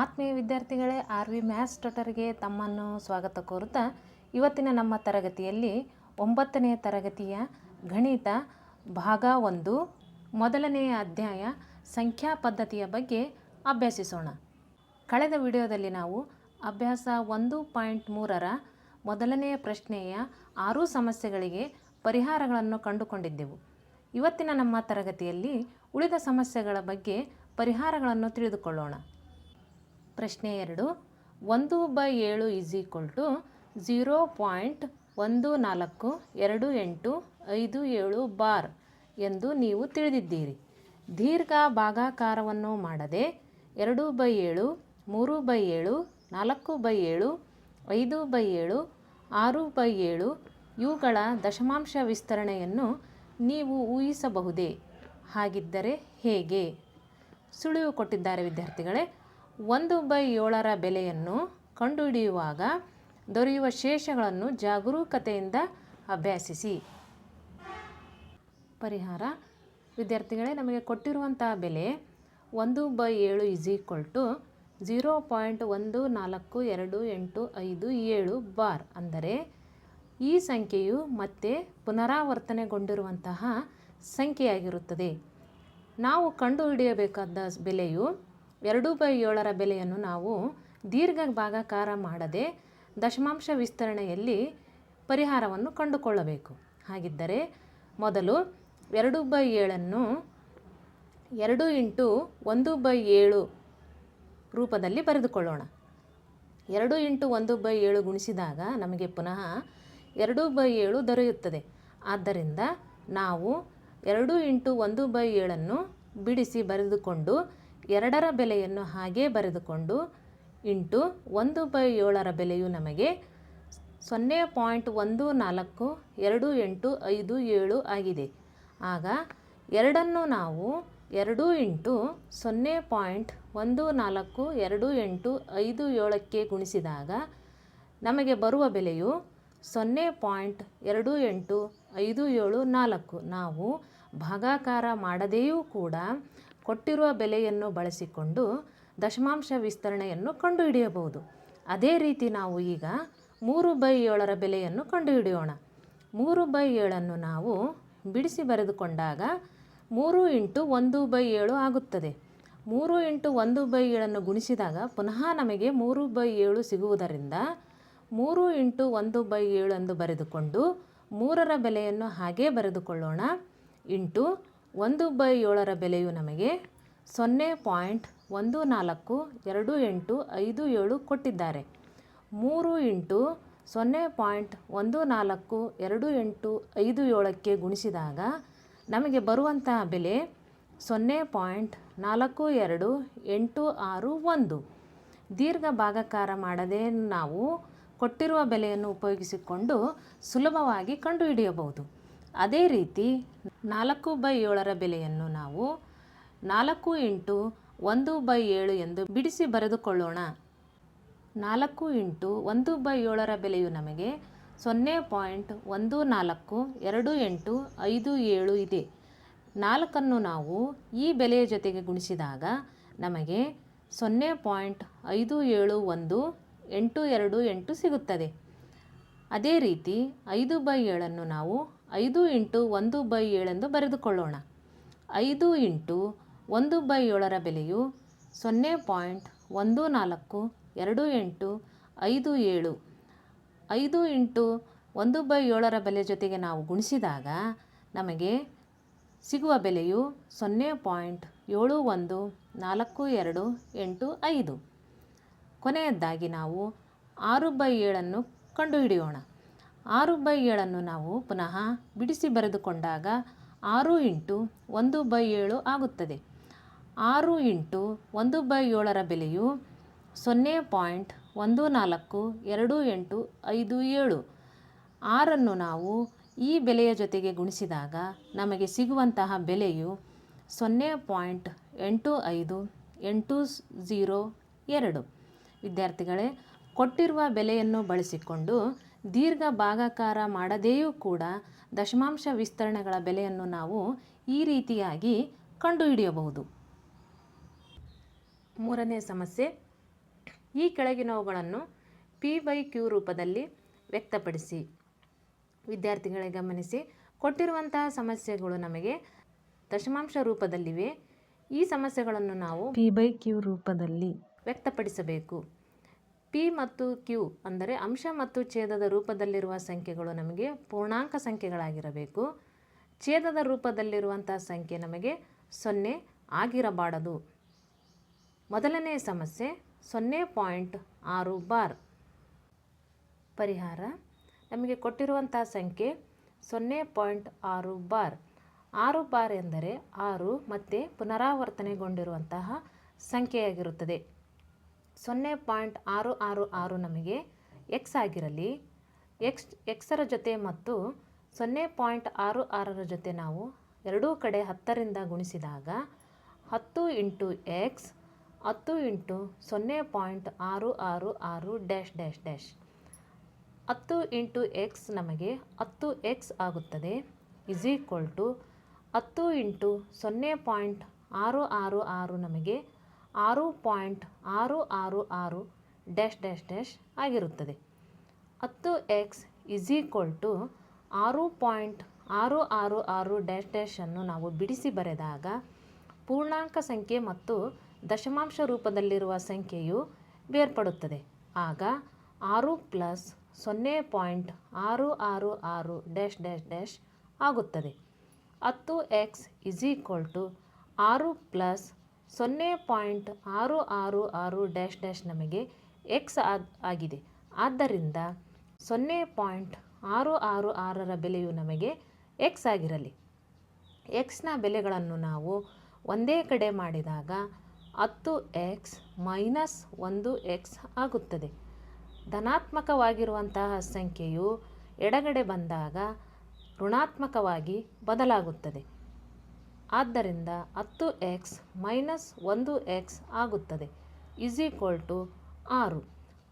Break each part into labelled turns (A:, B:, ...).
A: ಆತ್ಮೀಯ ವಿದ್ಯಾರ್ಥಿಗಳೇ R V maths ಟೊಟರ್ಗೆ ತಮ್ಮನ್ನು ಸ್ವಾಗತ ಕೋರುತ್ತಾ, ಇವತ್ತಿನ ನಮ್ಮ ತರಗತಿಯಲ್ಲಿ ಒಂಬತ್ತನೆಯ ತರಗತಿಯ ಗಣಿತ ಭಾಗ ಒಂದು ಮೊದಲನೆಯ ಅಧ್ಯಾಯ ಸಂಖ್ಯಾ ಪದ್ಧತಿಯ ಬಗ್ಗೆ ಅಭ್ಯಾಸಿಸೋಣ. ಕಳೆದ ವಿಡಿಯೋದಲ್ಲಿ ನಾವು ಅಭ್ಯಾಸ ಒಂದು ಪಾಯಿಂಟ್ ಮೂರರ ಮೊದಲನೆಯ ಪ್ರಶ್ನೆಯ ಆರು ಸಮಸ್ಯೆಗಳಿಗೆ ಪರಿಹಾರಗಳನ್ನು ಕಂಡುಕೊಂಡಿದ್ದೆವು. ಇವತ್ತಿನ ನಮ್ಮ ತರಗತಿಯಲ್ಲಿ ಉಳಿದ ಸಮಸ್ಯೆಗಳ ಬಗ್ಗೆ ಪರಿಹಾರಗಳನ್ನು ತಿಳಿದುಕೊಳ್ಳೋಣ. ಪ್ರಶ್ನೆ ಎರಡು. ಒಂದು ಬೈ ಏಳು is equal to zero point ಒಂದು ನಾಲ್ಕು ಎರಡು ಎಂಟು ಐದು ಏಳು ಬಾರ್ ಎಂದು ನೀವು ತಿಳಿದಿದ್ದೀರಿ. ದೀರ್ಘ ಭಾಗಾಕಾರವನ್ನು ಮಾಡದೆ ಎರಡು ಬೈ ಏಳು, ಮೂರು ಬೈ ಏಳು, ನಾಲ್ಕು ಬೈ ಏಳು, ಐದು ಬೈ ಏಳು, ಆರು ಬೈ ಏಳು ಇವುಗಳ ದಶಮಾಂಶ ವಿಸ್ತರಣೆಯನ್ನು ನೀವು ಊಹಿಸಬಹುದೇ? ಹಾಗಿದ್ದರೆ ಹೇಗೆ? ಸುಳಿವು ಕೊಟ್ಟಿದ್ದಾರೆ ವಿದ್ಯಾರ್ಥಿಗಳೇ ಒಂದು ಬೈ ಏಳರ ಬೆಲೆಯನ್ನು ಕಂಡುಹಿಡಿಯುವಾಗ ದೊರೆಯುವ ಶೇಷಗಳನ್ನು ಜಾಗರೂಕತೆಯಿಂದ ಅಭ್ಯಾಸಿಸಿ. ಪರಿಹಾರ. ವಿದ್ಯಾರ್ಥಿಗಳೇ, ನಮಗೆ ಕೊಟ್ಟಿರುವಂತಹ ಬೆಲೆ ಒಂದು ಬೈ ಏಳು is equal to zero point ಒಂದು ನಾಲ್ಕು ಎರಡು ಎಂಟು ಐದು ಏಳು ಬಾರ್ ಅಂದರೆ ಈ ಸಂಖ್ಯೆಯು ಮತ್ತೆ ಪುನರಾವರ್ತನೆಗೊಂಡಿರುವಂತಹ ಸಂಖ್ಯೆಯಾಗಿರುತ್ತದೆ. ನಾವು ಕಂಡುಹಿಡಿಯಬೇಕಾದ ಬೆಲೆಯು ಎರಡು ಬೈ ಏಳರ ಬೆಲೆಯನ್ನು ನಾವು ದೀರ್ಘ ಭಾಗಾಕಾರ ಮಾಡದೆ ದಶಮಾಂಶ ವಿಸ್ತರಣೆಯಲ್ಲಿ ಪರಿಹಾರವನ್ನು ಕಂಡುಕೊಳ್ಳಬೇಕು. ಹಾಗಿದ್ದರೆ ಮೊದಲು ಎರಡು ಬೈ ಏಳನ್ನು ಎರಡು ಇಂಟು ಒಂದು ಬೈ ಏಳು ರೂಪದಲ್ಲಿ ಬರೆದುಕೊಳ್ಳೋಣ. ಎರಡು ಇಂಟು ಒಂದು ಬೈ ಏಳು ಗುಣಿಸಿದಾಗ ನಮಗೆ ಪುನಃ ಎರಡು ಬೈ ಏಳು ದೊರೆಯುತ್ತದೆ. ಆದ್ದರಿಂದ ನಾವು ಎರಡು ಇಂಟು ಒಂದು ಬೈ ಏಳನ್ನು ಬಿಡಿಸಿ ಬರೆದುಕೊಂಡು ಎರಡರ ಬೆಲೆಯನ್ನು ಹಾಗೇ ಬರೆದುಕೊಂಡು ಇಂಟು ಒಂದು ಬೈ ಏಳರ ಬೆಲೆಯು ನಮಗೆ ಸೊನ್ನೆ ಪಾಯಿಂಟ್ ಒಂದು ನಾಲ್ಕು ಎರಡು ಎಂಟು ಐದು ಏಳು ಆಗಿದೆ. ಆಗ ಎರಡನ್ನು ನಾವು ಎರಡು ಇಂಟು ಸೊನ್ನೆ ಪಾಯಿಂಟ್ ಒಂದು ನಾಲ್ಕು ಎರಡು ಎಂಟು ಐದು ಏಳಕ್ಕೆ ಗುಣಿಸಿದಾಗ ನಮಗೆ ಬರುವ ಬೆಲೆಯು ಸೊನ್ನೆ ಪಾಯಿಂಟ್ ಎರಡು ಎಂಟು ಐದು ಏಳು ನಾಲ್ಕು. ನಾವು ಭಾಗಾಕಾರ ಮಾಡದೆಯೂ ಕೂಡ ಕೊಟ್ಟಿರುವ ಬೆಲೆಯನ್ನು ಬಳಸಿಕೊಂಡು ದಶಮಾಂಶ ವಿಸ್ತರಣೆಯನ್ನು ಕಂಡುಹಿಡಿಯಬಹುದು. ಅದೇ ರೀತಿ ನಾವು ಈಗ ಮೂರು ಬೈ ಏಳರ ಬೆಲೆಯನ್ನು ಕಂಡುಹಿಡಿಯೋಣ. ಮೂರು ಬೈ ಏಳನ್ನು ನಾವು ಬಿಡಿಸಿ ಬರೆದುಕೊಂಡಾಗ ಮೂರು ಇಂಟು ಒಂದು ಬೈ ಏಳು ಆಗುತ್ತದೆ. ಮೂರು ಇಂಟು ಒಂದು ಬೈ ಏಳನ್ನು ಗುಣಿಸಿದಾಗ ಪುನಃ ನಮಗೆ ಮೂರು ಬೈ ಏಳು ಸಿಗುವುದರಿಂದ ಮೂರು ಇಂಟು ಒಂದು ಬೈ ಏಳು ಎಂದು ಬರೆದುಕೊಂಡು ಮೂರರ ಬೆಲೆಯನ್ನು ಹಾಗೇ ಬರೆದುಕೊಳ್ಳೋಣ. ಇಂಟು ಒಂದು ಬೈ ಏಳರ ಬೆಲೆಯು ನಮಗೆ ಸೊನ್ನೆ ಪಾಯಿಂಟ್ ಒಂದು ನಾಲ್ಕು ಎರಡು ಎಂಟು ಐದು ಏಳು ಕೊಟ್ಟಿದ್ದಾರೆ. ಮೂರು ಇಂಟು ಸೊನ್ನೆ ಪಾಯಿಂಟ್ ಒಂದು ನಾಲ್ಕು ಎರಡು ಎಂಟು ಐದು ಏಳಕ್ಕೆ ಗುಣಿಸಿದಾಗ ನಮಗೆ ಬರುವಂತಹ ಬೆಲೆ ಸೊನ್ನೆ ಪಾಯಿಂಟ್ ನಾಲ್ಕು ಎರಡು ಎಂಟು ಆರು ಒಂದು. ದೀರ್ಘ ಭಾಗಾಕಾರ ಮಾಡದೆ ನಾವು ಕೊಟ್ಟಿರುವ ಬೆಲೆಯನ್ನು ಉಪಯೋಗಿಸಿಕೊಂಡು ಸುಲಭವಾಗಿ ಕಂಡುಹಿಡಿಯಬಹುದು. ಅದೇ ರೀತಿ ನಾಲ್ಕು ಬೈ ಏಳರ ಬೆಲೆಯನ್ನು ನಾವು ನಾಲ್ಕು ಇಂಟು ಒಂದು ಬೈ ಏಳು ಎಂದು ಬಿಡಿಸಿ ಬರೆದುಕೊಳ್ಳೋಣ. ನಾಲ್ಕು ಇಂಟು ಒಂದು ಬೈ ಏಳರ ಬೆಲೆಯು ನಮಗೆ ಸೊನ್ನೆ ಪಾಯಿಂಟ್ ಒಂದು ನಾಲ್ಕು ಎರಡು ಎಂಟು ಐದು ಏಳು ಇದೆ. ನಾಲ್ಕನ್ನು ನಾವು ಈ ಬೆಲೆಯ ಜೊತೆಗೆ ಗುಣಿಸಿದಾಗ ನಮಗೆ ಸೊನ್ನೆ ಪಾಯಿಂಟ್ ಐದು ಏಳು ಒಂದು ಎಂಟು ಎರಡು ಎಂಟು ಸಿಗುತ್ತದೆ. ಅದೇ ರೀತಿ ಐದು ಬೈ ಏಳನ್ನು ನಾವು ಐದು ಇಂಟು ಒಂದು ಬೈ ಏಳೆಂದು ಬರೆದುಕೊಳ್ಳೋಣ. ಐದು ಇಂಟು ಒಂದು ಬೈ ಏಳರ ಬೆಲೆಯು ಸೊನ್ನೆ ಪಾಯಿಂಟ್ ಒಂದು ನಾಲ್ಕು ಎರಡು ಎಂಟು ಐದು ಏಳು. ಐದು ಇಂಟು ಒಂದು ಬೈ ಏಳರ ಬೆಲೆ ಜೊತೆಗೆ ನಾವು ಗುಣಿಸಿದಾಗ ನಮಗೆ ಸಿಗುವ ಬೆಲೆಯು ಸೊನ್ನೆ ಪಾಯಿಂಟ್ ಏಳು ಒಂದು ನಾಲ್ಕು ಎರಡು ಎಂಟು ಐದು. ಕೊನೆಯದ್ದಾಗಿ ನಾವು ಆರು ಬೈ ಏಳನ್ನು ಕಂಡುಹಿಡಿಯೋಣ. ಆರು ಬೈ ಏಳನ್ನು ನಾವು ಪುನಃ ಬಿಡಿಸಿ ಬರೆದುಕೊಂಡಾಗ ಆರು ಇಂಟು ಒಂದು ಬೈ ಏಳು ಆಗುತ್ತದೆ. ಆರು ಇಂಟು ಒಂದು ಬೈ ಏಳರ ಬೆಲೆಯು ಸೊನ್ನೆ ಪಾಯಿಂಟ್ ಒಂದು ನಾಲ್ಕು ಎರಡು ಎಂಟು ಐದು ಏಳು. ಆರನ್ನು ನಾವು ಈ ಬೆಲೆಯ ಜೊತೆಗೆ ಗುಣಿಸಿದಾಗ ನಮಗೆ ಸಿಗುವಂತಹ ಬೆಲೆಯು ಸೊನ್ನೆ ಪಾಯಿಂಟ್ ಎಂಟು ಐದು ಎಂಟು ಝೀರೋ ಎರಡು. ವಿದ್ಯಾರ್ಥಿಗಳೇ, ಕೊಟ್ಟಿರುವ ಬೆಲೆಯನ್ನು ಬಳಸಿಕೊಂಡು ದೀರ್ಘ ಭಾಗಾಕಾರ ಮಾಡದೆಯೂ ಕೂಡ ದಶಮಾಂಶ ವಿಸ್ತರಣೆಗಳ ಬೆಲೆಯನ್ನು ನಾವು ಈ ರೀತಿಯಾಗಿ ಕಂಡುಹಿಡಿಯಬಹುದು. ಮೂರನೇ ಸಮಸ್ಯೆ. ಈ ಕೆಳಗಿನವುಗಳನ್ನು ಪಿ ವೈ ಕ್ಯೂ ರೂಪದಲ್ಲಿ ವ್ಯಕ್ತಪಡಿಸಿ. ವಿದ್ಯಾರ್ಥಿಗಳೇ ಗಮನಿಸಿ ಕೊಟ್ಟಿರುವಂತಹ ಸಮಸ್ಯೆಗಳು ನಮಗೆ ದಶಮಾಂಶ ರೂಪದಲ್ಲಿವೆ. ಈ ಸಮಸ್ಯೆಗಳನ್ನು ನಾವು
B: ಪಿ ಬೈ ಕ್ಯೂ ರೂಪದಲ್ಲಿ
A: ವ್ಯಕ್ತಪಡಿಸಬೇಕು. ಪಿ ಮತ್ತು ಕ್ಯೂ ಅಂದರೆ ಅಂಶ ಮತ್ತು ಛೇದದ ರೂಪದಲ್ಲಿರುವ ಸಂಖ್ಯೆಗಳು ನಮಗೆ ಪೂರ್ಣಾಂಕ ಸಂಖ್ಯೆಗಳಾಗಿರಬೇಕು. ಛೇದದ ರೂಪದಲ್ಲಿರುವಂಥ ಸಂಖ್ಯೆ ನಮಗೆ ಸೊನ್ನೆ ಆಗಿರಬಾರದು. ಮೊದಲನೇ ಸಮಸ್ಯೆ ಸೊನ್ನೆ ಪಾಯಿಂಟ್ ಆರು ಬಾರ್. ಪರಿಹಾರ, ನಮಗೆ ಕೊಟ್ಟಿರುವಂಥ ಸಂಖ್ಯೆ ಸೊನ್ನೆ ಪಾಯಿಂಟ್ ಆರು ಬಾರ್. ಆರು ಬಾರ್ ಎಂದರೆ ಆರು ಮತ್ತೆ ಪುನರಾವರ್ತನೆಗೊಂಡಿರುವಂತಹ ಸಂಖ್ಯೆಯಾಗಿರುತ್ತದೆ. ಸೊನ್ನೆ ಪಾಯಿಂಟ್ ಆರು ಆರು ಆರು ನಮಗೆ ಎಕ್ಸ್ ಆಗಿರಲಿ. ಎಕ್ಸ್ ಎಕ್ಸರ ಜೊತೆ ಮತ್ತು ಸೊನ್ನೆ ಪಾಯಿಂಟ್ ಆರು ಆರರ ಜೊತೆ ನಾವು ಎರಡೂ ಕಡೆ ಹತ್ತರಿಂದ ಗುಣಿಸಿದಾಗ ಹತ್ತು ಇಂಟು ಎಕ್ಸ್ ಹತ್ತು ಇಂಟು ಸೊನ್ನೆ ಪಾಯಿಂಟ್ ಆರು ಆರು ಆರು ಡ್ಯಾಶ್ ಡ್ಯಾಶ್ ಡ್ಯಾಶ್. ಹತ್ತು ಇಂಟು ಎಕ್ಸ್ ನಮಗೆ ಹತ್ತು ಎಕ್ಸ್ ಆಗುತ್ತದೆ. ಇಸ್ ಈಕ್ವಲ್ ಟು ಹತ್ತು ಇಂಟು ಸೊನ್ನೆ ಪಾಯಿಂಟ್ ಆರು ಆರು ಆರು ನಮಗೆ ಆರು ಪಾಯಿಂಟ್ ಆರು ಆರು ಆರು ಡ್ಯಾಶ್ ಡ್ಯಾಶ್ ಡ್ಯಾಶ್ ಆಗಿರುತ್ತದೆ. ಹತ್ತು ಎಕ್ಸ್ ಇಸ್ ಈಕ್ವಲ್ ಟು ಆರು ಪಾಯಿಂಟ್ ಆರು ಆರು ಆರು ಡ್ಯಾಶ್ ಡ್ಯಾಶನ್ನು ನಾವು ಬಿಡಿಸಿ ಬರೆದಾಗ ಪೂರ್ಣಾಂಕ ಸಂಖ್ಯೆ ಮತ್ತು ದಶಮಾಂಶ ರೂಪದಲ್ಲಿರುವ ಸಂಖ್ಯೆಯು ಬೇರ್ಪಡುತ್ತದೆ. ಆಗ ಆರು ಪ್ಲಸ್ ಸೊನ್ನೆ ಪಾಯಿಂಟ್ ಆರು ಆರು ಆರು ಡ್ಯಾಶ್ ಡ್ಯಾಶ್ ಡ್ಯಾಶ್ ಆಗುತ್ತದೆ. ಹತ್ತು ಎಕ್ಸ್ ಇಸ್ ಈಕ್ವಲ್ ಟು ಆರು ಪ್ಲಸ್ ಸೊನ್ನೆ ಪಾಯಿಂಟ್ ಆರು ಆರು ಆರು ಡ್ಯಾಶ್ ಡ್ಯಾಶ್ ನಮಗೆ ಎಕ್ಸ್ ಆಗಿದೆ. ಆದ್ದರಿಂದ ಸೊನ್ನೆ ಪಾಯಿಂಟ್ ಆರು ಆರು ಆರರ ಬೆಲೆಯು ನಮಗೆ ಎಕ್ಸ್ ಆಗಿರಲಿ. ಎಕ್ಸ್ನ ಬೆಲೆಗಳನ್ನು ನಾವು ಒಂದೇ ಕಡೆ ಮಾಡಿದಾಗ ಹತ್ತು ಎಕ್ಸ್ ಮೈನಸ್ ಒಂದು ಎಕ್ಸ್ ಆಗುತ್ತದೆ. ಧನಾತ್ಮಕವಾಗಿರುವಂತಹ ಸಂಖ್ಯೆಯು ಎಡಗಡೆ ಬಂದಾಗ ಋಣಾತ್ಮಕವಾಗಿ ಬದಲಾಗುತ್ತದೆ. ಆದ್ದರಿಂದ ಹತ್ತು ಎಕ್ಸ್ ಮೈನಸ್ ಒಂದು ಎಕ್ಸ್ ಆಗುತ್ತದೆ. ಇಸ್ ಈಕ್ವಲ್ ಟು ಆರು.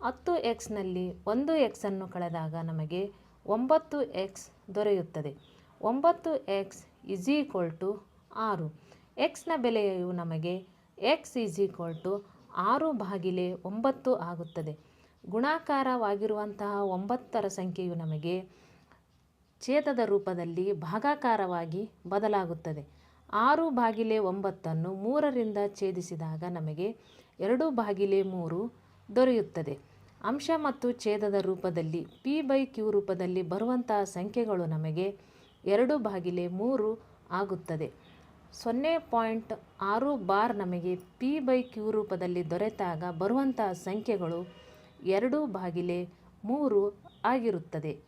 A: ಹತ್ತು ಎಕ್ಸ್ನಲ್ಲಿ ಒಂದು ಎಕ್ಸನ್ನು ಕಳೆದಾಗ ನಮಗೆ ಒಂಬತ್ತು ಎಕ್ಸ್ ದೊರೆಯುತ್ತದೆ. ಒಂಬತ್ತು ಎಕ್ಸ್ ಇಸ್ ಈಕ್ವಲ್ ಟು ಆರು. ಎಕ್ಸ್ನ ಬೆಲೆಯು ನಮಗೆ ಎಕ್ಸ್ ಈಸ್ ಈಕ್ವಲ್ ಟು ಆರು ಬಾಗಿಲೆ ಒಂಬತ್ತು ಆಗುತ್ತದೆ. ಗುಣಾಕಾರವಾಗಿರುವಂತಹ ಒಂಬತ್ತರ ಸಂಖ್ಯೆಯು ನಮಗೆ ಛೇದದ ರೂಪದಲ್ಲಿ ಭಾಗಾಕಾರವಾಗಿ ಬದಲಾಗುತ್ತದೆ. ಆರು ಬಾಗಿಲೆ ಒಂಬತ್ತನ್ನು ಮೂರರಿಂದ ಛೇದಿಸಿದಾಗ ನಮಗೆ ಎರಡು ಬಾಗಿಲೆ ಮೂರು ದೊರೆಯುತ್ತದೆ. ಅಂಶ ಮತ್ತು ಛೇದದ ರೂಪದಲ್ಲಿ, ಪಿ ಬೈ ಕ್ಯೂ ರೂಪದಲ್ಲಿ ಬರುವಂತಹ ಸಂಖ್ಯೆಗಳು ನಮಗೆ ಎರಡು ಬಾಗಿಲೆ ಮೂರು ಆಗುತ್ತದೆ. ಸೊನ್ನೆ ಪಾಯಿಂಟ್ ಆರು ಬಾರ್ ನಮಗೆ ಪಿ ಬೈ ಕ್ಯೂ ರೂಪದಲ್ಲಿ ದೊರೆತಾಗ ಬರುವಂತಹ ಸಂಖ್ಯೆಗಳು ಎರಡು ಬಾಗಿಲೆ ಮೂರು ಆಗಿರುತ್ತದೆ.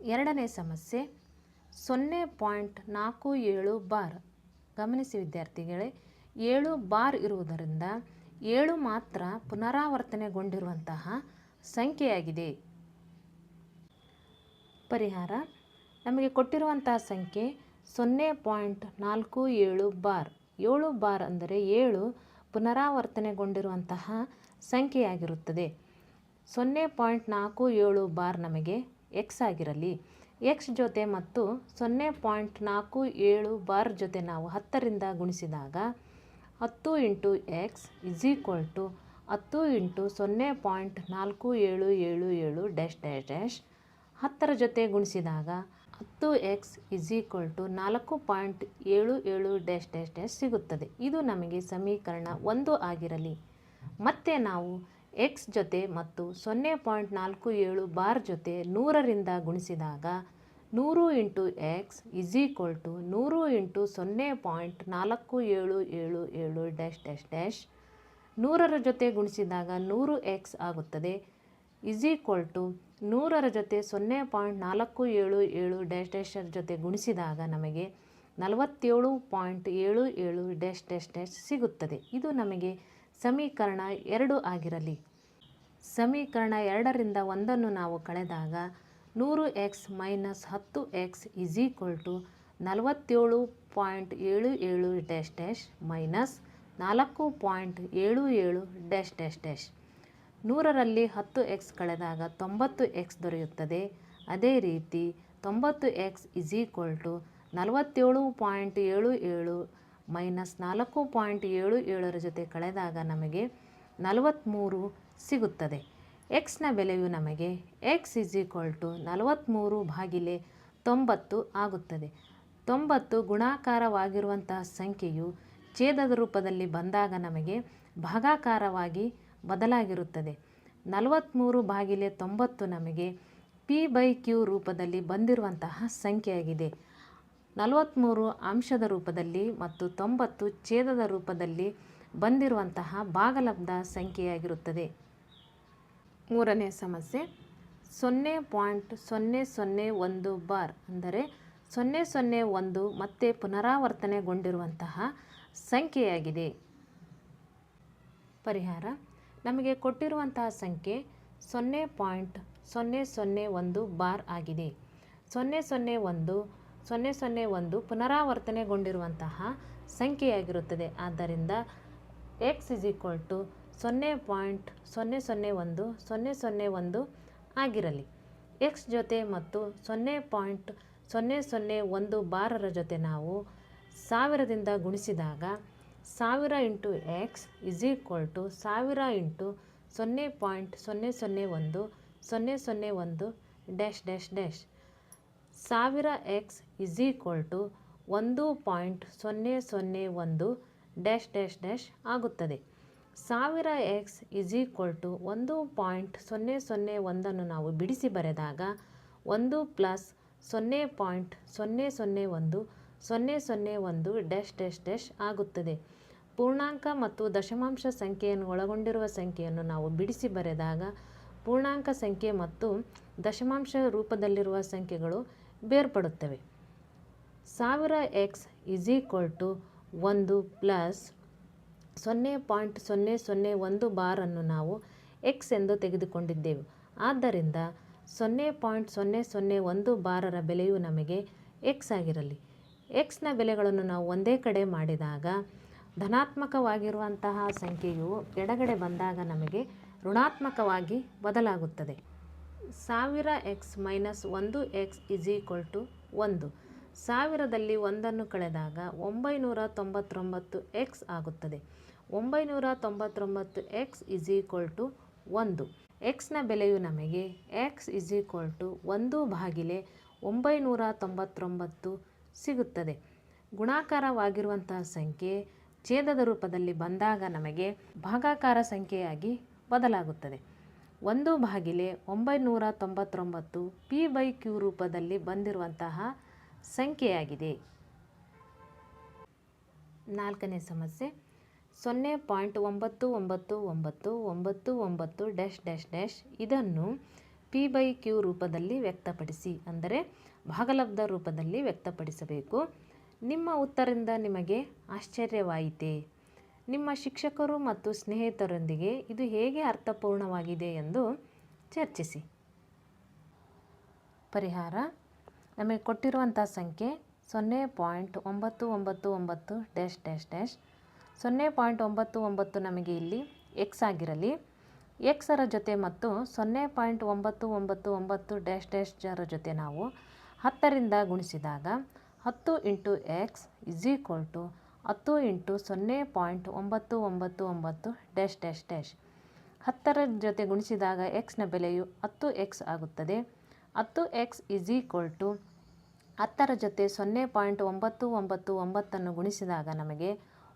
A: ಎರಡನೇ ಸಮಸ್ಯೆ ಸೊನ್ನೆ ಪಾಯಿಂಟ್ ನಾಲ್ಕು ಏಳು ಬಾರ್. ಗಮನಿಸಿ ವಿದ್ಯಾರ್ಥಿಗಳೇ, ಏಳು ಬಾರ್ ಇರುವುದರಿಂದ ಏಳು ಮಾತ್ರ ಪುನರಾವರ್ತನೆಗೊಂಡಿರುವಂತಹ ಸಂಖ್ಯೆಯಾಗಿದೆ. ಪರಿಹಾರ, ನಮಗೆ ಕೊಟ್ಟಿರುವಂತಹ ಸಂಖ್ಯೆ ಸೊನ್ನೆ ಪಾಯಿಂಟ್ ನಾಲ್ಕು ಏಳು ಬಾರ್. ಏಳು ಬಾರ್ ಅಂದರೆ ಏಳು ಪುನರಾವರ್ತನೆಗೊಂಡಿರುವಂತಹ ಸಂಖ್ಯೆಯಾಗಿರುತ್ತದೆ. ಸೊನ್ನೆ ಪಾಯಿಂಟ್ ನಾಲ್ಕು ಏಳು ಬಾರ್ ನಮಗೆ ಎಕ್ಸ್ ಆಗಿರಲಿ. ಎಕ್ಸ್ ಜೊತೆ ಮತ್ತು ಸೊನ್ನೆ ಪಾಯಿಂಟ್ ನಾಲ್ಕು ಏಳು ಬಾರ್ ಜೊತೆ ನಾವು ಹತ್ತರಿಂದ ಗುಣಿಸಿದಾಗ ಹತ್ತು into X is equal to ಹತ್ತು ಇಂಟು ಸೊನ್ನೆ ಪಾಯಿಂಟ್ ನಾಲ್ಕು ಏಳು ಏಳು ಏಳು ಡ್ಯಾಶ್ ಡ್ಯಾಶ್ ಡ್ಯಾಶ್ ಹತ್ತರ ಜೊತೆ ಗುಣಿಸಿದಾಗ ಹತ್ತು ಎಕ್ಸ್ ಇಸ್ ಈಕ್ವಲ್ ಟು ನಾಲ್ಕು ಪಾಯಿಂಟ್ ಏಳು ಏಳು ಡ್ಯಾಶ್ ಡ್ಯಾಶ್ ಡ್ಯಾಶ್ ಸಿಗುತ್ತದೆ. ಇದು ನಮಗೆ ಸಮೀಕರಣ ಒಂದು ಆಗಿರಲಿ. ಮತ್ತೆ ನಾವು ಎಕ್ಸ್ ಜೊತೆ ಮತ್ತು ಸೊನ್ನೆ ಪಾಯಿಂಟ್ ನಾಲ್ಕು ಏಳು ಬಾರ್ ಜೊತೆ ನೂರರಿಂದ ಗುಣಿಸಿದಾಗ ನೂರು into X is equal to ನೂರು ಇಂಟು ಸೊನ್ನೆ ಪಾಯಿಂಟ್ ನಾಲ್ಕು ಏಳು ಏಳು ಏಳು ಡ್ಯಾಶ್ ಡ್ಯಾಶ್ ಡ್ಯಾಶ್ ನೂರರ ಜೊತೆ ಗುಣಿಸಿದಾಗ ನೂರು ಎಕ್ಸ್ ಆಗುತ್ತದೆ. ಇಸ್ ಈಕ್ವಲ್ ಟು ನೂರರ ಜೊತೆ ಸೊನ್ನೆ ಪಾಯಿಂಟ್ ನಾಲ್ಕು ಏಳು ಏಳು ಡ್ಯಾಶ್ ಡ್ಯಾಶರ ಜೊತೆ ಗುಣಿಸಿದಾಗ ನಮಗೆ ನಲವತ್ತೇಳು ಪಾಯಿಂಟ್ ಏಳು ಏಳು ಡ್ಯಾಶ್ ಡ್ಯಾಶ್ ಡ್ಯಾಶ್ ಸಿಗುತ್ತದೆ. ಇದು ನಮಗೆ ಸಮೀಕರಣ ಎರಡು ಆಗಿರಲಿ. ಸಮೀಕರಣ ಎರಡರಿಂದ ಒಂದನ್ನು ನಾವು ಕಳೆದಾಗ ನೂರು ಎಕ್ಸ್ ಮೈನಸ್ ಹತ್ತು ಎಕ್ಸ್ ಇಸ್ ಈಕ್ವಲ್ ಟು ನಲವತ್ತೇಳು ಪಾಯಿಂಟ್ ಏಳು ಏಳು ಡ್ಯಾಶ್ ಡ್ಯಾಶ್ ಮೈನಸ್ ನಾಲ್ಕು ಪಾಯಿಂಟ್ ಏಳು ಏಳು ಡ್ಯಾಶ್ ಡ್ಯಾಶ್ ಡ್ಯಾಶ್ ನೂರರಲ್ಲಿ ಹತ್ತು ಎಕ್ಸ್ ಕಳೆದಾಗ ತೊಂಬತ್ತು ಎಕ್ಸ್ ದೊರೆಯುತ್ತದೆ. ಅದೇ ರೀತಿ ತೊಂಬತ್ತು ಎಕ್ಸ್ ಇಸ್ ಈಕ್ವಲ್ ಟು ನಲವತ್ತೇಳು ಪಾಯಿಂಟ್ ಏಳು ಏಳು ಮೈನಸ್ ನಾಲ್ಕು ಪಾಯಿಂಟ್ ಏಳು ಏಳರ ಜೊತೆ ಕಳೆದಾಗ ನಮಗೆ ನಲವತ್ತ್ಮೂರು ಸಿಗುತ್ತದೆ. ಎಕ್ಸ್ನ ಬೆಲೆಯು ನಮಗೆ ಎಕ್ಸ್ ಇಸ್ ಈಕ್ವಲ್ ಟು ನಲವತ್ತ್ಮೂರು ಬಾಗಿಲೆ ತೊಂಬತ್ತು ಆಗುತ್ತದೆ. ತೊಂಬತ್ತು ಗುಣಾಕಾರವಾಗಿರುವಂತಹ ಸಂಖ್ಯೆಯು ಛೇದದ ರೂಪದಲ್ಲಿ ಬಂದಾಗ ನಮಗೆ ಭಾಗಾಕಾರವಾಗಿ ಬದಲಾಗಿರುತ್ತದೆ. ನಲವತ್ತ್ಮೂರು ಭಾಗಿಲೆ ತೊಂಬತ್ತು ನಮಗೆ ಪಿ ಬೈ ಕ್ಯೂ ರೂಪದಲ್ಲಿ ಬಂದಿರುವಂತಹ ಸಂಖ್ಯೆಯಾಗಿದೆ. ನಲವತ್ತ್ಮೂರು ಅಂಶದ ರೂಪದಲ್ಲಿ ಮತ್ತು ತೊಂಬತ್ತು ಛೇದದ ರೂಪದಲ್ಲಿ ಬಂದಿರುವಂತಹ ಭಾಗಲಬ್ಧ ಸಂಖ್ಯೆಯಾಗಿರುತ್ತದೆ. ಮೂರನೇ ಸಮಸ್ಯೆ. ಸೊನ್ನೆ ಪಾಯಿಂಟ್ ಸೊನ್ನೆ ಸೊನ್ನೆ ಒಂದು ಬಾರ್ ಅಂದರೆ ಸೊನ್ನೆ ಸೊನ್ನೆ ಒಂದು ಮತ್ತೆ ಪುನರಾವರ್ತನೆಗೊಂಡಿರುವಂತಹ ಸಂಖ್ಯೆಯಾಗಿದೆ. ಪರಿಹಾರ. ನಮಗೆ ಕೊಟ್ಟಿರುವಂತಹ ಸಂಖ್ಯೆ ಸೊನ್ನೆ ಪಾಯಿಂಟ್ ಸೊನ್ನೆ ಸೊನ್ನೆ ಒಂದು ಬಾರ್ ಆಗಿದೆ. ಸೊನ್ನೆ ಸೊನ್ನೆ ಒಂದು ಸೊನ್ನೆ ಸೊನ್ನೆ ಒಂದು ಪುನರಾವರ್ತನೆಗೊಂಡಿರುವಂತಹ ಸಂಖ್ಯೆಯಾಗಿರುತ್ತದೆ. ಆದ್ದರಿಂದ ಎಕ್ಸ್ ಇಸ್ ಈಕ್ವಲ್ ಟು ಸೊನ್ನೆ ಪಾಯಿಂಟ್ ಸೊನ್ನೆ ಸೊನ್ನೆ ಒಂದು ಸೊನ್ನೆ ಸೊನ್ನೆ ಒಂದು ಆಗಿರಲಿ. ಎಕ್ಸ್ ಜೊತೆ ಮತ್ತು ಸೊನ್ನೆ ಪಾಯಿಂಟ್ ಸೊನ್ನೆ ಸೊನ್ನೆ ಒಂದು ಬಾರರ ಜೊತೆ ನಾವು ಸಾವಿರದಿಂದ ಗುಣಿಸಿದಾಗ ಸಾವಿರ into X is equal to ಸಾವಿರ ಇಂಟು ಸೊನ್ನೆ ಪಾಯಿಂಟ್ ಸೊನ್ನೆ ಸೊನ್ನೆ ಒಂದು ಸೊನ್ನೆ ಸೊನ್ನೆ ಒಂದು ಡ್ಯಾಶ್ ಡ್ಯಾಶ್ ಡ್ಯಾಶ್. ಸಾವಿರ ಎಕ್ಸ್ ಇಸ್ ಈಕ್ವಲ್ ಟು ಒಂದು ಪಾಯಿಂಟ್ ಸೊನ್ನೆ ಸೊನ್ನೆ ಒಂದು ಡ್ಯಾಶ್ ಡ್ಯಾಶ್ ಡ್ಯಾಶ್ ಆಗುತ್ತದೆ. ಸಾವಿರ ಎಕ್ಸ್ ಇಸ್ ಈಕ್ವಲ್ ಟು ಒಂದು ಪಾಯಿಂಟ್ ಸೊನ್ನೆ ಸೊನ್ನೆ ಒಂದನ್ನು ನಾವು ಬಿಡಿಸಿ ಬರೆದಾಗ ಒಂದು ಪ್ಲಸ್ ಸೊನ್ನೆ ಪಾಯಿಂಟ್ ಸೊನ್ನೆ ಸೊನ್ನೆ ಒಂದು ಸೊನ್ನೆ ಸೊನ್ನೆ ಒಂದು ಡ್ಯಾಶ್ ಡ್ಯಾಶ್ ಡ್ಯಾಶ್ ಆಗುತ್ತದೆ. ಪೂರ್ಣಾಂಕ ಮತ್ತು ದಶಮಾಂಶ ಸಂಖ್ಯೆಯನ್ನು ಒಳಗೊಂಡಿರುವ ಸಂಖ್ಯೆಯನ್ನು ನಾವು ಬಿಡಿಸಿ ಬರೆದಾಗ ಪೂರ್ಣಾಂಕ ಸಂಖ್ಯೆ ಮತ್ತು ದಶಮಾಂಶ ರೂಪದಲ್ಲಿರುವ ಸಂಖ್ಯೆಗಳು ಬೇರ್ಪಡುತ್ತವೆ. ಸಾವಿರ ಎಕ್ಸ್ ಇಸ್ ಈಕ್ವಲ್ ಟು ಒಂದು ಪ್ಲಸ್ ಸೊನ್ನೆ ಪಾಯಿಂಟ್ ಸೊನ್ನೆ ಸೊನ್ನೆ ಒಂದು ಬಾರನ್ನು ನಾವು ಎಕ್ಸ್ ಎಂದು ತೆಗೆದುಕೊಂಡಿದ್ದೆವು. ಆದ್ದರಿಂದ ಸೊನ್ನೆ ಪಾಯಿಂಟ್ ಸೊನ್ನೆ ಸೊನ್ನೆ ಒಂದು ಬಾರರ ಬೆಲೆಯು ನಮಗೆ ಎಕ್ಸ್ ಆಗಿರಲಿ. ಎಕ್ಸ್ನ ಬೆಲೆಗಳನ್ನು ನಾವು ಒಂದೇ ಕಡೆ ಮಾಡಿದಾಗ ಧನಾತ್ಮಕವಾಗಿರುವಂತಹ ಸಂಖ್ಯೆಯು ಎಡಗಡೆ ಬಂದಾಗ ನಮಗೆ ಋಣಾತ್ಮಕವಾಗಿ ಬದಲಾಗುತ್ತದೆ. ಸಾವಿರ ಎಕ್ಸ್ ಮೈನಸ್ ಒಂದು ಎಕ್ಸ್ ಇಸ್ ಈಕ್ವಲ್ ಟು ಒಂದು. ಸಾವಿರದಲ್ಲಿ ಒಂದನ್ನು ಕಳೆದಾಗ ಒಂಬೈನೂರ ತೊಂಬತ್ತೊಂಬತ್ತು ಎಕ್ಸ್ ಆಗುತ್ತದೆ. ಒಂಬೈನೂರ ತೊಂಬತ್ತೊಂಬತ್ತು ಎಕ್ಸ್ ಇಸ್ ಈಕ್ವಲ್ ಟು ಒಂದು ಎಕ್ಸ್ನ ಬೆಲೆಯು ನಮಗೆ ಎಕ್ಸ್ ಇಸ್ ಈಕ್ವಲ್ ಟು ಒಂದು ಬಾಗಿಲೆ ಒಂಬೈನೂರ ತೊಂಬತ್ತೊಂಬತ್ತು ಸಿಗುತ್ತದೆ. ಗುಣಾಕಾರವಾಗಿರುವಂತಹ ಸಂಖ್ಯೆ ಛೇದದ ರೂಪದಲ್ಲಿ ಬಂದಾಗ ನಮಗೆ ಭಾಗಾಕಾರ ಸಂಖ್ಯೆಯಾಗಿ ಬದಲಾಗುತ್ತದೆ. ಒಂದು ಭಾಗಿಲೆ ಒಂಬೈನೂರ ತೊಂಬತ್ತೊಂಬತ್ತು ಪಿ ಬೈ ಕ್ಯೂ ರೂಪದಲ್ಲಿ ಬಂದಿರುವಂತಹ ಸಂಖ್ಯೆಯಾಗಿದೆ. ನಾಲ್ಕನೇ ಸಮಸ್ಯೆ. ಸೊನ್ನೆ ಪಾಯಿಂಟ್ ಒಂಬತ್ತು ಒಂಬತ್ತು ಒಂಬತ್ತು ಒಂಬತ್ತು ಒಂಬತ್ತು ಡ್ಯಾಶ್ ಡ್ಯಾಶ್ ಡ್ಯಾಶ್ ಇದನ್ನು ಪಿ ಬೈ ಕ್ಯೂ ರೂಪದಲ್ಲಿ ವ್ಯಕ್ತಪಡಿಸಿ, ಅಂದರೆ ಭಾಗಲಬ್ಧ ರೂಪದಲ್ಲಿ ವ್ಯಕ್ತಪಡಿಸಬೇಕು. ನಿಮ್ಮ ಉತ್ತರದಿಂದ ನಿಮಗೆ ಆಶ್ಚರ್ಯವಾಯಿತೆ? ನಿಮ್ಮ ಶಿಕ್ಷಕರು ಮತ್ತು ಸ್ನೇಹಿತರೊಂದಿಗೆ ಇದು ಹೇಗೆ ಅರ್ಥಪೂರ್ಣವಾಗಿದೆ ಎಂದು ಚರ್ಚಿಸಿ. ಪರಿಹಾರ, ನಮಗೆ ಕೊಟ್ಟಿರುವಂಥ ಸಂಖ್ಯೆ ಸೊನ್ನೆ ಪಾಯಿಂಟ್ ಒಂಬತ್ತು ಒಂಬತ್ತು ಒಂಬತ್ತು ಡ್ಯಾಶ್ ಡ್ಯಾಶ್ ಡ್ಯಾಶ್ ಸೊನ್ನೆ ಪಾಯಿಂಟ್ ಒಂಬತ್ತು ಒಂಬತ್ತು ನಮಗೆ ಇಲ್ಲಿ ಎಕ್ಸ್ ಆಗಿರಲಿ. ಎಕ್ಸರ ಜೊತೆ ಮತ್ತು ಸೊನ್ನೆ ಪಾಯಿಂಟ್ ಒಂಬತ್ತು ಒಂಬತ್ತು ಒಂಬತ್ತು ಡ್ಯಾಶ್ ಡ್ಯಾಶ್ ಜರ ಜೊತೆ ನಾವು ಹತ್ತರಿಂದ ಗುಣಿಸಿದಾಗ ಹತ್ತು into X is equal to ಹತ್ತು ಇಂಟು ಸೊನ್ನೆ ಪಾಯಿಂಟ್ ಒಂಬತ್ತು ಒಂಬತ್ತು ಒಂಬತ್ತು ಡ್ಯಾಶ್ ಡ್ಯಾಶ್ ಡ್ಯಾಶ್. ಹತ್ತರ ಜೊತೆ ಗುಣಿಸಿದಾಗ ಎಕ್ಸ್ನ ಬೆಲೆಯು ಹತ್ತು ಎಕ್ಸ್ ಆಗುತ್ತದೆ. ಹತ್ತು ಎಕ್ಸ್ ಇಸ್ ಈಕ್ವಲ್ ಟು ಹತ್ತರ ಜೊತೆ ಸೊನ್ನೆ ಪಾಯಿಂಟ್ ಒಂಬತ್ತು ಒಂಬತ್ತು ಒಂಬತ್ತನ್ನು ಗುಣಿಸಿದಾಗ ನಮಗೆ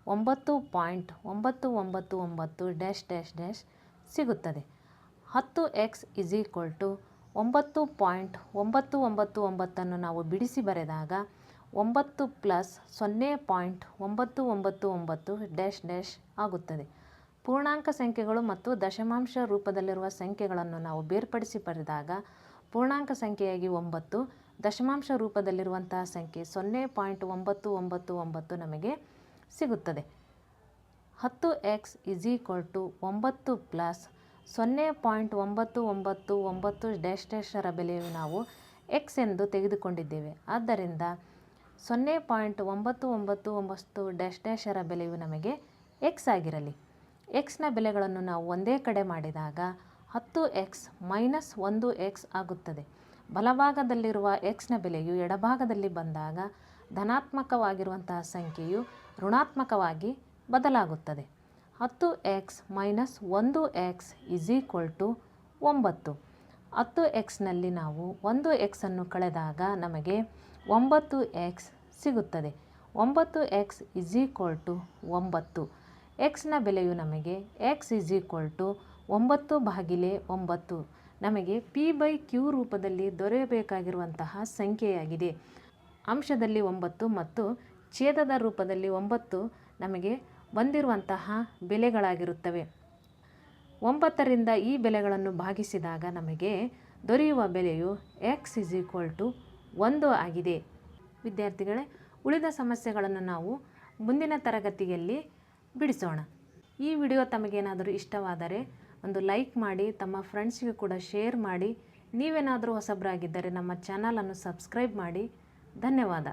A: ಒಂಬತ್ತು ಪಾಯಿಂಟ್ ಒಂಬತ್ತು ಒಂಬತ್ತು ಒಂಬತ್ತು ಡ್ಯಾಶ್ ಡ್ಯಾಶ್ ಡ್ಯಾಶ್ ಸಿಗುತ್ತದೆ. ಹತ್ತು ಎಕ್ಸ್ ಇಸ್ ಈಕ್ವಲ್ ಟು ಒಂಬತ್ತು ಪಾಯಿಂಟ್ ಒಂಬತ್ತು ಒಂಬತ್ತು ಒಂಬತ್ತನ್ನು ನಾವು ಬಿಡಿಸಿ ಬರೆದಾಗ ಒಂಬತ್ತು ಪ್ಲಸ್ ಸೊನ್ನೆ ಪಾಯಿಂಟ್ ಒಂಬತ್ತು ಒಂಬತ್ತು ಒಂಬತ್ತು ಡ್ಯಾಶ್ ಡ್ಯಾಶ್ ಆಗುತ್ತದೆ. ಪೂರ್ಣಾಂಕ ಸಂಖ್ಯೆಗಳು ಮತ್ತು ದಶಮಾಂಶ ರೂಪದಲ್ಲಿರುವ ಸಂಖ್ಯೆಗಳನ್ನು ನಾವು ಬೇರ್ಪಡಿಸಿ ಪಡೆದಾಗ ಪೂರ್ಣಾಂಕ ಸಂಖ್ಯೆಯಾಗಿ ಒಂಬತ್ತು, ದಶಮಾಂಶ ರೂಪದಲ್ಲಿರುವಂತಹ ಸಂಖ್ಯೆ ಸೊನ್ನೆ ಪಾಯಿಂಟ್ ಒಂಬತ್ತು ಒಂಬತ್ತು ಒಂಬತ್ತು ನಮಗೆ ಸಿಗುತ್ತದೆ. ಹತ್ತು ಎಕ್ಸ್ ಇಸ್ ಈಕ್ವಲ್ ಟು ಒಂಬತ್ತು ಪ್ಲಸ್ ಸೊನ್ನೆ ಪಾಯಿಂಟ್ ಒಂಬತ್ತು ಒಂಬತ್ತು ಒಂಬತ್ತು ಡ್ಯಾಶ್ ಡ್ಯಾಶರ ಬೆಲೆಯು ನಾವು ಎಕ್ಸ್ ಎಂದು ತೆಗೆದುಕೊಂಡಿದ್ದೇವೆ. ಆದ್ದರಿಂದ ಸೊನ್ನೆ ಪಾಯಿಂಟ್ ಒಂಬತ್ತು ಒಂಬತ್ತು ಒಂಬತ್ತು ಡ್ಯಾಶ್ ಡ್ಯಾಶರ ಬೆಲೆಯು ನಮಗೆ ಎಕ್ಸ್ ಆಗಿರಲಿ. ಎಕ್ಸ್ನ ಬೆಲೆಗಳನ್ನು ನಾವು ಒಂದೇ ಕಡೆ ಮಾಡಿದಾಗ ಹತ್ತು ಎಕ್ಸ್ ಮೈನಸ್ ಒಂದು ಎಕ್ಸ್ ಆಗುತ್ತದೆ. ಬಲಭಾಗದಲ್ಲಿರುವ ಎಕ್ಸ್ನ ಬೆಲೆಯು ಎಡಭಾಗದಲ್ಲಿ ಬಂದಾಗ ಧನಾತ್ಮಕವಾಗಿರುವಂತಹ ಸಂಖ್ಯೆಯು ಋಣಾತ್ಮಕವಾಗಿ ಬದಲಾಗುತ್ತದೆ. ಹತ್ತು ಎಕ್ಸ್ ಮೈನಸ್ ಒಂದು ಎಕ್ಸ್ ಇಸ್ ಈಕ್ವಲ್ ಟು ಒಂಬತ್ತು. ಹತ್ತು ಎಕ್ಸ್ನಲ್ಲಿ ನಾವು ಒಂದು ಎಕ್ಸನ್ನು ಕಳೆದಾಗ ನಮಗೆ ಒಂಬತ್ತು ಎಕ್ಸ್ ಸಿಗುತ್ತದೆ. ಒಂಬತ್ತು ಎಕ್ಸ್ ಇಸ್ ಈಕ್ವಲ್ ಟು ಒಂಬತ್ತು. ಎಕ್ಸ್ನ ಬೆಲೆಯು ನಮಗೆ ಎಕ್ಸ್ ಇಸ್ ಈಕ್ವಲ್ ಟು ಒಂಬತ್ತು ಬಾಗಿಲೆ ಒಂಬತ್ತು. ನಮಗೆ ಪಿ ಬೈ ಕ್ಯೂ ರೂಪದಲ್ಲಿ ದೊರೆಯಬೇಕಾಗಿರುವಂತಹ ಸಂಖ್ಯೆಯಾಗಿದೆ. ಅಂಶದಲ್ಲಿ ಒಂಬತ್ತು ಮತ್ತು ಛೇದದ ರೂಪದಲ್ಲಿ ಒಂಬತ್ತು ನಮಗೆ ಬಂದಿರುವಂತಹ ಬೆಲೆಗಳಾಗಿರುತ್ತವೆ. ಒಂಬತ್ತರಿಂದ ಈ ಬೆಲೆಗಳನ್ನು ಭಾಗಿಸಿದಾಗ ನಮಗೆ ದೊರೆಯುವ ಬೆಲೆಯು ಎಕ್ಸ್ ಇಸ್ ಈಕ್ವಲ್ ಟು ಒಂದು ಆಗಿದೆ. ವಿದ್ಯಾರ್ಥಿಗಳೇ, ಉಳಿದ ಸಮಸ್ಯೆಗಳನ್ನು ನಾವು ಮುಂದಿನ ತರಗತಿಯಲ್ಲಿ ಬಿಡಿಸೋಣ. ಈ ವಿಡಿಯೋ ತಮಗೇನಾದರೂ ಇಷ್ಟವಾದರೆ ಒಂದು ಲೈಕ್ ಮಾಡಿ, ತಮ್ಮ ಫ್ರೆಂಡ್ಸ್ಗೆ ಕೂಡ ಶೇರ್ ಮಾಡಿ. ನೀವೇನಾದರೂ ಹೊಸಬರಾಗಿದ್ದರೆ ನಮ್ಮ ಚಾನಲನ್ನು ಸಬ್ಸ್ಕ್ರೈಬ್ ಮಾಡಿ. ಧನ್ಯವಾದ.